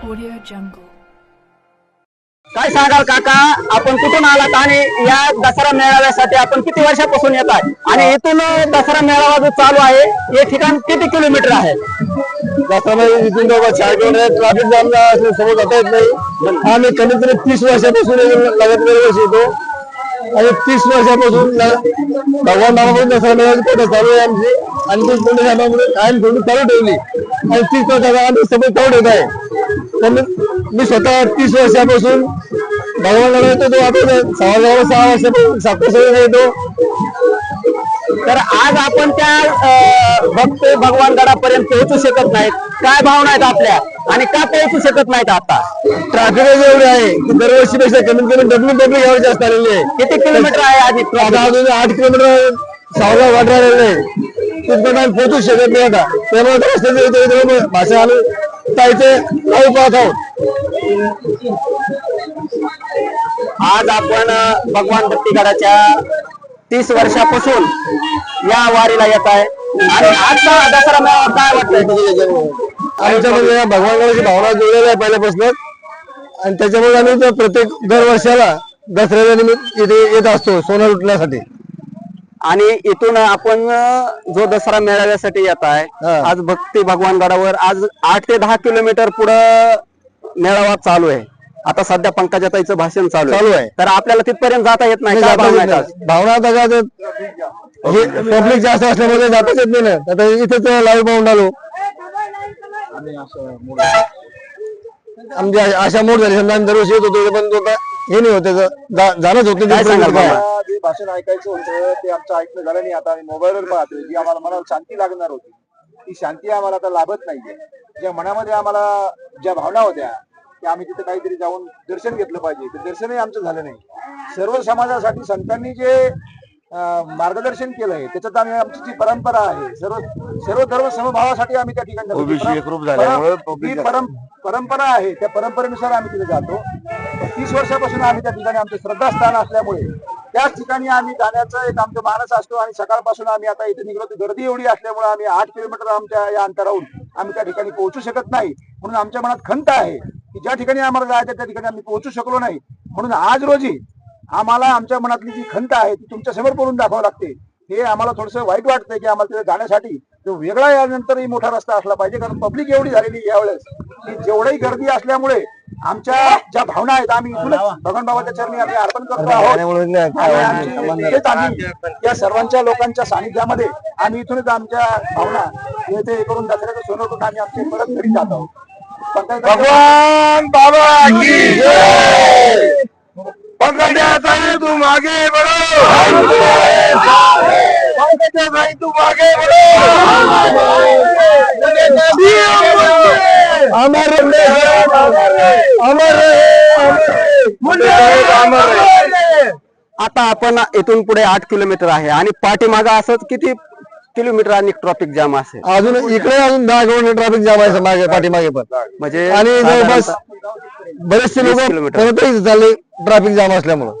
Audio Jungle. काय सांगाल काका? आपण कुठून आलात आणि या दसरा मेळाव्यासाठी आपण किती वर्षापासून येत आहे आणि इथून दसरा मेळावा जो चालू आहे हे ठिकाण किती किलोमीटर आहे? दसऱ्यामध्ये इथून चार किलोमीटर ट्रॅफिक जाम समोर जाता येत नाही. आम्ही कमीत कमी तीस वर्षापासून लगत वर्ष येतो. आणि तीस वर्षापासून भगवान दसरा मेळाची चालू आहे आमची. आणि ती कोटी साहेबांमुळे कायम थोडी चालू ठेवली. आणि तीस वर्षाचा आम्ही सगळं चालू ठेवत आहे. तर मी- स्वतः तीस वर्षापासून भगवान येतो तो आता सहा सहा वर्षापासून साखर येतो तर आज आपण त्या भक्त भगवान गडापर्यंत पोहोचू शकत नाहीत. काय भावना आहेत आपल्या? आणि का पोहोचू शकत नाहीत आता? ट्रॅफिक एवढी आहे की दरवर्षीपेक्षा कमीत कमी डब्ल्यू डब्ल्यू यावर जास्त आलेली आहे. किती किलोमीटर आहे आधी अजून आठ किलोमीटर सावला वाट राहिलेलं आहे तिथपर्यंत आम्ही पोहोचू शकत नाही आता त्यामुळे आता रस्त्याचे इथे- इथे भाषा आली जायचे लावू पाहत आहोत आज आपण भगवान भक्तीगडाच्या तीस वर्षापासून या वारीला येत आहे. आणि आजचा दसरा मेळावा काय वाटतंय आमच्यामध्ये या भगवानगडाची भावना जुळलेली आहे पहिल्यापासूनच आणि त्याच्यामुळे आम्ही प्रत्येक दरवर्षाला दसऱ्याच्या निमित्त इथे येत असतो सोनं लुटण्यासाठी. आणि इथून आपण जो दसरा मेळाव्यासाठी येत आहे हा. आज भक्ती भगवान गडावर आज आठ ते दहा किलोमीटर पुढं मेळावा चालू आहे आता सध्या पंकजाताईचं भाषण चालू चालू आहे. तर आपल्याला तिथपर्यंत जाता येत नाही काय भावना? नाही. भावना आता हे पब्लिक जास्त असल्यामुळे जाताच येत नाही ना आता इथेच लाईव्ह पाहून आलो आमची आशा मोड झाली समजा आम्ही दरवर्षी येत होतो पण तो हे नाही होत जाणंच होत काय सांगाल काय. बाबा? जे भाषण ऐकायचं होतं ते आमचं ऐकणं झालं नाही आता आम्ही मोबाईलवर पाहतोय जी आम्हाला मनाला शांती लागणार होती ती शांती आम्हाला आता लाभत नाहीये. ज्या मनामध्ये आम्हाला ज्या भावना होत्या की आम्ही तिथे काहीतरी जाऊन दर्शन घेतलं पाहिजे ते दर्शनही आमचं झालं नाही. सर्व समाजासाठी संतांनी जे मार्गदर्शन केलंय. त्याच्यात आम्ही आमची जी परंपरा आहे सर्व सर्व धर्म समभावासाठी आम्ही त्या ठिकाणी एकरूप झाल्यामुळे ही परंपरा आहे त्या परंपरेनुसार आम्ही तिथे जातो. तीस वर्षापासून आम्ही त्या ठिकाणी आमचं श्रद्धास्थान असल्यामुळे त्याच ठिकाणी आम्ही जाण्याचं एक आमचं मानस असतो आणि सकाळपासून आम्ही आता इथे निघलो ती गर्दी एवढी असल्यामुळे आम्ही आठ किलोमीटर आमच्या या अंतराहून आम्ही त्या ठिकाणी पोहोचू शकत नाही. म्हणून आमच्या मनात खंत आहे की ज्या ठिकाणी आम्हाला जायचं त्या ठिकाणी आम्ही पोहोचू शकलो नाही. म्हणून आज रोजी आम्हाला आमच्या मनातली जी खंत आहे ती तुमच्यासमोर बोलून दाखवावं लागते. हे आम्हाला थोडस वाईट वाटतंय की आम्हाला तिथे जाण्यासाठी तो वेगळा यानंतरही मोठा रस्ता असला पाहिजे कारण पब्लिक एवढी झालेली यावेळेस की जेवढी गर्दी असल्यामुळे आमच्या ज्या भावना आहेत आम्ही भगवान बाबाच्या चरणी आम्ही अर्पण करतो आहोत. आम्ही या सर्वांच्या लोकांच्या सानिध्यामध्ये आम्ही इथूनच आमच्या भावना येथे हे करून दसऱ्याचं सोनं आम्ही आमचे परत घरी जात आहोत. भगवान बाबा की जय मागे बढो तू मागे बढो अमर रहे अमर रहे आता आपण इथून पुढे आठ किलोमीटर आहे आणि पाठीमागं असंच किती किलोमीटर आणि ट्रॉफिक जाम असेल? अजून इकडे अजून दहा किलोमीटर ट्रॅफिक जाम आहे मागे पाठीमागे पण. म्हणजे आणि जवळपास बरेचसे लोक किलोमीटर. चालले ट्रॅफिक जाम असल्यामुळं.